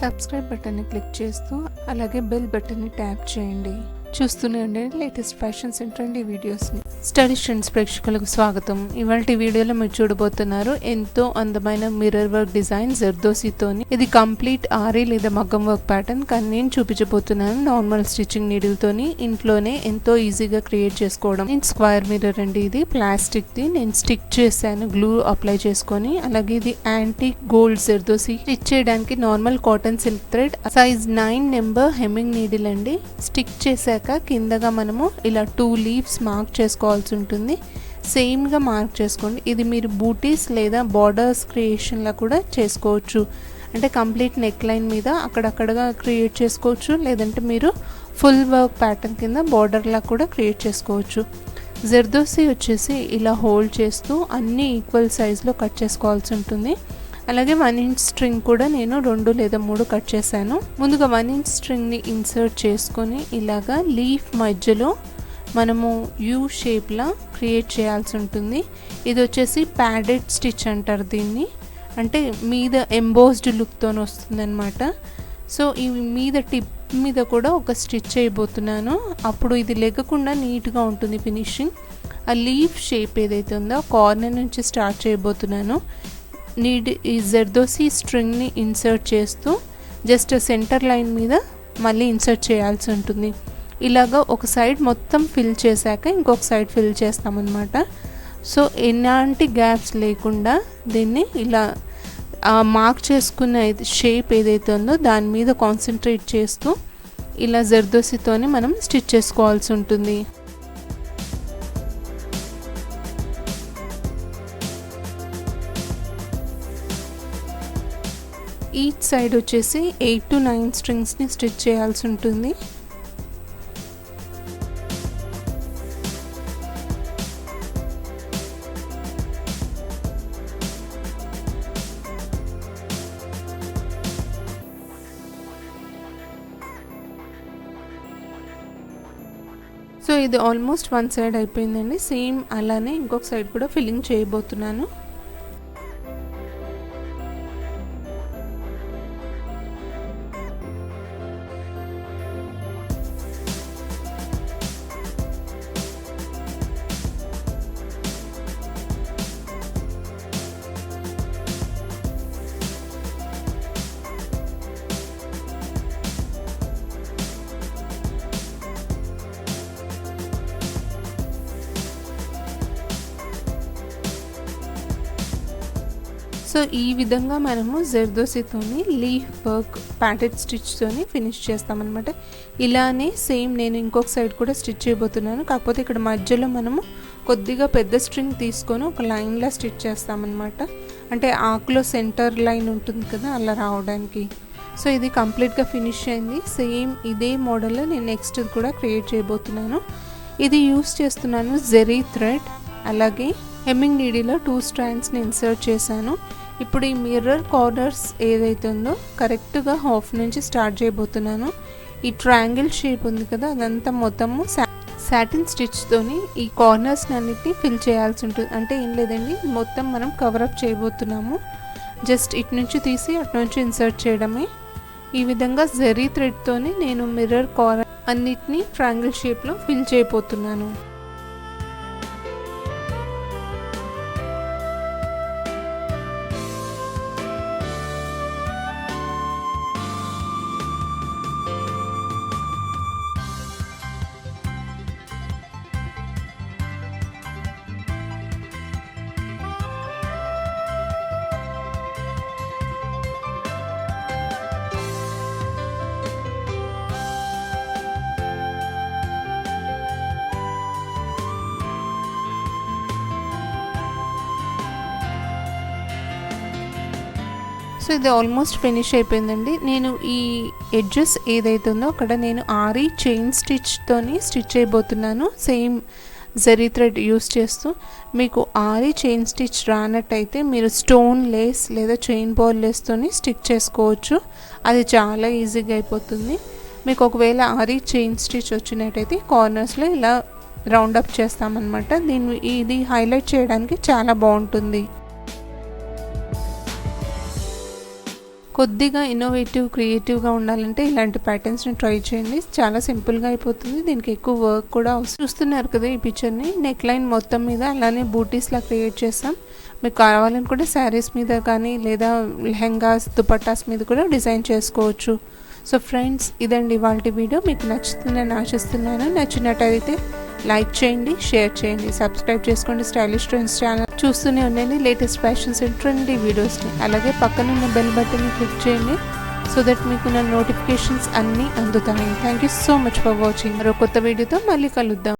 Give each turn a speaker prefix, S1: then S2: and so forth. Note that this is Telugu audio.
S1: సబ్స్క్రైబ్ బటన్ని క్లిక్ చేస్తూ అలాగే బెల్ బటన్ని ట్యాప్ చేయండి. చూస్తూనే ఉండండి. లేటెస్ట్ ఫ్యాషన్స్ ఏంటండి వీడియోస్ని స్టడీ స్టూడెంట్స్ ప్రేక్షకులకు స్వాగతం. ఇవాళ వీడియోలో మీరు చూడబోతున్నారు ఎంతో అందమైన మిర్రర్ వర్క్ డిజైన్ జర్దోసితోని. ఇది కంప్లీట్ ఆరీ లేదా మగ్గం వర్క్ ప్యాటర్న్ కానీ నేను చూపించబోతున్నాను నార్మల్ స్టిచ్చింగ్ నీడిల్తోని ఇంట్లోనే ఎంతో ఈజీగా క్రియేట్ చేసుకోవడం. నేను స్క్వేర్ మిర్రర్ అండి ఇది. ప్లాస్టిక్ ది. నేను స్టిక్ చేశాను గ్లూ అప్లై చేసుకొని. అలాగే ఇది యాంటీ గోల్డ్ జర్దోసి. స్టిచ్ చేయడానికి normal cotton silk thread size nine number hemming needle అండి. స్టిక్ చేశాక కిందగా మనము ఇలా టూ లీవ్స్ మార్క్ చేసుకోవాల్సి ఉంటుంది. సేమ్గా మార్క్ చేసుకోండి. ఇది మీరు బూటీస్ లేదా బార్డర్స్ క్రియేషన్లా కూడా చేసుకోవచ్చు. అంటే కంప్లీట్ నెక్ లైన్ మీద అక్కడక్కడగా క్రియేట్ చేసుకోవచ్చు. లేదంటే మీరు ఫుల్ వర్క్ ప్యాటర్న్ కింద బార్డర్లా కూడా క్రియేట్ చేసుకోవచ్చు. జర్దోసి వచ్చేసి ఇలా హోల్డ్ చేస్తూ అన్ని ఈక్వల్ సైజ్లో కట్ చేసుకోవాల్సి ఉంటుంది. అలాగే వన్ ఇంచ్ స్ట్రింగ్ కూడా నేను రెండు లేదా మూడు కట్ చేశాను. ముందుగా వన్ ఇంచ్ స్ట్రింగ్ని ఇన్సర్ట్ చేసుకొని ఇలాగా లీఫ్ మధ్యలో మనము యూ షేప్లా క్రియేట్ చేయాల్సి ఉంటుంది. ఇది వచ్చేసి ప్యాడెడ్ స్టిచ్ అంటారు దీన్ని. అంటే మీద ఎంబోస్డ్ లుక్తో వస్తుందన్నమాట. సో ఈ మీద టిప్ మీద కూడా ఒక స్టిచ్ చేయబోతున్నాను అప్పుడు ఇది లెగ్గకుండా నీట్గా ఉంటుంది ఫినిషింగ్ ఆ లీఫ్ షేప్ ఏదైతే ఉందో కార్నర్ నుంచి స్టార్ట్ చేయబోతున్నాను. నీడ్ ఈ జర్దోసి స్ట్రింగ్ని ఇన్సర్ట్ చేస్తూ జస్ట్ సెంటర్ లైన్ మీద మళ్ళీ ఇన్సర్ట్ చేయాల్సి ఉంటుంది. ఇలాగ ఒక సైడ్ మొత్తం ఫిల్ చేశాక ఇంకొక సైడ్ ఫిల్ చేస్తామన్నమాట. సో ఎలాంటి గ్యాప్స్ లేకుండా దీన్ని ఇలా మార్క్ చేసుకున్న షేప్ ఏదైతే ఉందో దాని మీద కాన్సన్ట్రేట్ చేస్తూ ఇలా జర్దోసితోని మనం స్టిచ్ చేసుకోవాల్సి ఉంటుంది. ఈచ్ సైడ్ వచ్చేసి ఎయిట్ టు నైన్ స్ట్రింగ్స్ని స్టిచ్ చేయాల్సి ఉంటుంది. సో ఇది ఆల్మోస్ట్ వన్ సైడ్ అయిపోయిందండి. సేమ్ అలానే ఇంకొక సైడ్ కూడా ఫిల్లింగ్ చేయబోతున్నాను. సో ఈ విధంగా మనము జర్దోసితోని లీఫ్ వర్క్ ప్యాటెడ్ స్టిచ్తోని ఫినిష్ చేస్తామన్నమాట. ఇలానే సేమ్ నేను ఇంకొక సైడ్ కూడా స్టిచ్ చేయబోతున్నాను. కాకపోతే ఇక్కడ మధ్యలో మనము కొద్దిగా పెద్ద స్ట్రింగ్ తీసుకొని ఒక లైన్లా స్టిచ్ చేస్తామన్నమాట. అంటే ఆకులో సెంటర్ లైన్ ఉంటుంది కదా అలా రావడానికి. సో ఇది కంప్లీట్గా ఫినిష్ అయింది. సేమ్ ఇదే మోడల్లో నేను నెక్స్ట్ కూడా క్రియేట్ చేయబోతున్నాను. ఇది యూస్ చేస్తున్నాను జెరీ థ్రెడ్ అలాగే హెమ్మింగ్ నీడీలో టూ స్ట్రాండ్స్ని ఇన్సర్ట్ చేశాను. ఇప్పుడు ఈ మిర్రర్ కార్నర్స్ ఏదైతే ఉందో కరెక్ట్గా హాఫ్ నుంచి స్టార్ట్ చేయబోతున్నాను. ఈ ట్రయాంగిల్ షేప్ ఉంది కదా అదంతా మొత్తము సాటిన్ స్టిచ్తోని ఈ కార్నర్స్ అన్నిటిని ఫిల్ చేయాల్సి ఉంటుంది అంటే ఏం లేదండి మొత్తం మనం కవరప్ చేయబోతున్నాము. జస్ట్ ఇటు నుంచి తీసి అటు నుంచి ఇన్సర్ట్ చేయడమే. ఈ విధంగా జెరీ థ్రెడ్తోని నేను మిర్రర్ కార్నర్ అన్నిటినీ ట్రయాంగిల్ షేప్లో ఫిల్ చేయబోతున్నాను. సో ఇది ఆల్మోస్ట్ ఫినిష్ అయిపోయిందండి. నేను ఈ ఎడ్జెస్ ఏదైతే ఉందో అక్కడ నేను ఆరి చైన్ స్టిచ్తోని స్టిచ్ చేయబోతున్నాను. సేమ్ జరీ థ్రెడ్ యూస్ చేస్తూ మీకు ఆరి చైన్ స్టిచ్ రానట్టయితే మీరు స్టోన్ లేస్ లేదా చైన్ బాల్ లేస్తోని స్టిచ్ చేసుకోవచ్చు. అది చాలా ఈజీగా అయిపోతుంది. మీకు ఒకవేళ ఆరి చైన్ స్టిచ్ వచ్చినట్టయితే కార్నర్స్లో ఇలా రౌండప్ చేస్తామన్నమాట. దీన్ని ఇది హైలైట్ చేయడానికి చాలా బాగుంటుంది. కొద్దిగా ఇన్నోవేటివ్ క్రియేటివ్గా ఉండాలంటే ఇలాంటి ప్యాటర్న్స్ని ట్రై చేయండి. చాలా సింపుల్గా అయిపోతుంది. దీనికి ఎక్కువ వర్క్ కూడా అవసరం. చూస్తున్నారు కదా ఈ పిక్చర్ని నెక్ లైన్ మొత్తం మీద అలానే బూటీస్లా క్రియేట్ చేస్తాం. మీకు కావాలనుకుంటే శారీస్ మీద కానీ లేదా లెహంగాస్ దుపట్టాస్ మీద కూడా డిజైన్ చేసుకోవచ్చు. సో ఫ్రెండ్స్ ఇదండి ఇవాళ వీడియో మీకు నచ్చుతుందని ఆశిస్తున్నాను. నచ్చినట్టయితే లైక్ చేయండి షేర్ చేయండి సబ్స్క్రైబ్ చేసుకోండి స్టైలిష్ ట్రెండ్స్ ఛానల్ చూస్తూనే ఉండండి లేటెస్ట్ ఫ్యాషన్స్ ట్రెండీ వీడియోస్ని అలాగే పక్కనున్న బెల్ బటన్ని క్లిక్ చేయండి సో దట్ మీకు నా నోటిఫికేషన్స్ అన్నీ అందుతాయి. Thank you so much for watching మరో కొత్త వీడియోతో మళ్ళీ కలుద్దాం.